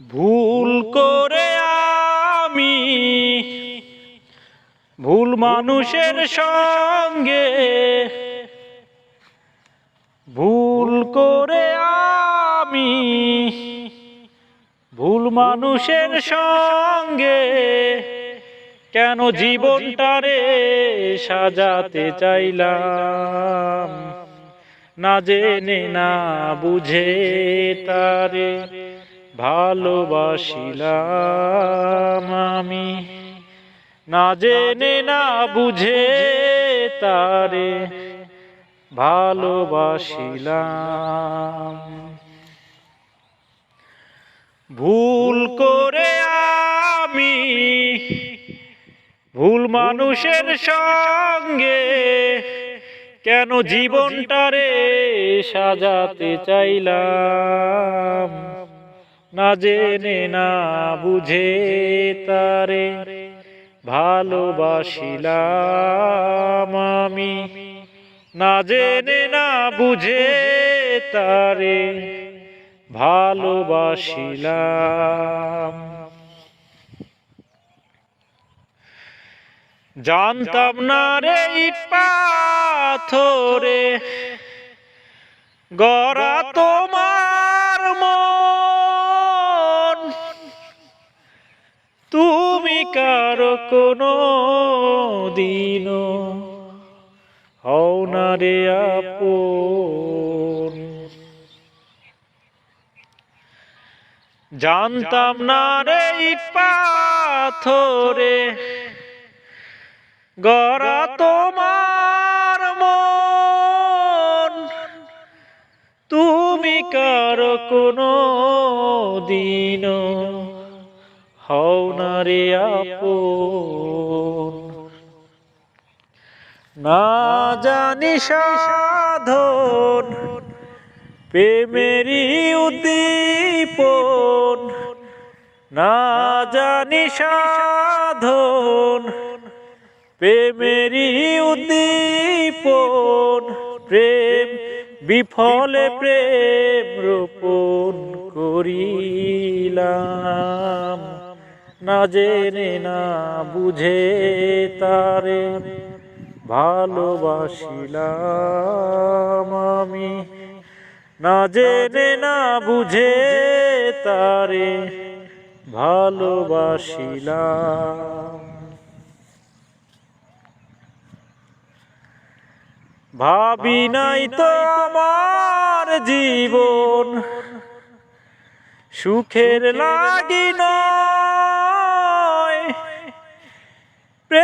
ভুল করে আমি ভুল মানুষের সঙ্গে ভুল করে আমি ভুল মানুষের সঙ্গে কেন জীবনটারে সাজাতে চাইলাম? না জেনে, না বুঝে তারে ভালোবাসিলাম আমি। না জেনে, না বুঝে তারে ভালোবাসিলাম। ভুল করে আমি ভুল মানুষের সঙ্গে কেন জীবনটারে সাজাতে চাইলাম? না জেনে, না বুঝে তারে ভালোবাসিলাম আমি। না জেনে, না বুঝে তারে ভালোবাসিলাম। জানতাম না রে পাথরে গড়া তোমার মন তুমি কারও কোনো দিন হও না রে আপন। জানতাম না রে পাথরে গড়া তোমার মন। তুমি কারও কোনো দিন হও না রে আপন। না জানি সাধন উদ্দীপন। না জানি সাধন, প্রেমেরই উদ্দীপন। প্রেম বিফলে প্রেম রোপণ করিলাম। না জেনে না বুঝে তারে ভালোবাসিলাম আমি। না জেনে না বুঝে তারে ভালোবাসিলাম। ভাবি নাই তো আমার জীবন, সুখের লাগি নয়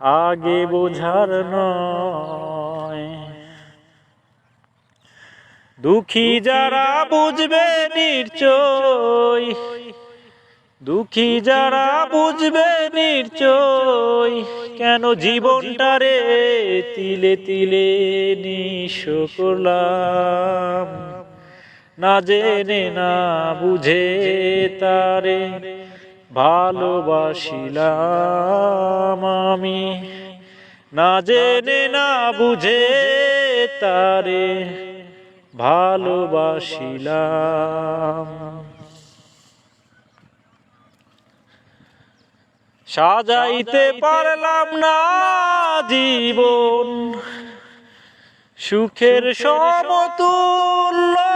আগে বোঝার নয়। দুঃখী যারা বুঝবে নিশ্চয় দুঃখী যারা বুঝবে নিশ্চয় কেন জীবনটারে তিলে তিলে নিঃস করলাম না জেনে না বুঝে তারে ভালোবাসিলাম আমি। না জেনে না বুঝে তারে ভালোবাসিলাম। সাজাইতে পারলাম না জীবন। সুখের সমতুল্য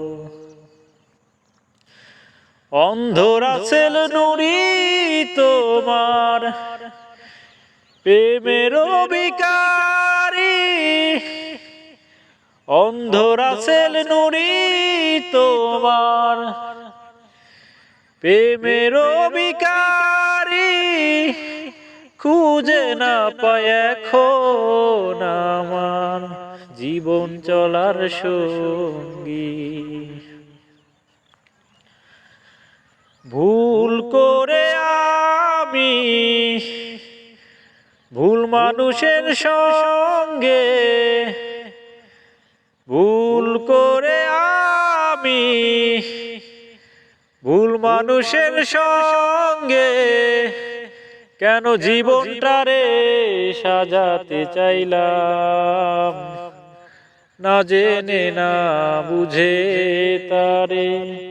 অন্ধরা সেল নুরি তোমার, প্রেমের বিকারি অন্ধরা সেল নুরি তোমার, প্রেমের বিকারি খুঁজে না পায় এখন আমার জীবন চলার সঙ্গী। ভুল করে আমি, ভুল মানুষের সঙ্গে, ভুল করে আমি, ভুল মানুষের সঙ্গে কেন জীবনটা রে সাজাতে চাইলাম? না জেনে, না বুঝে তারে।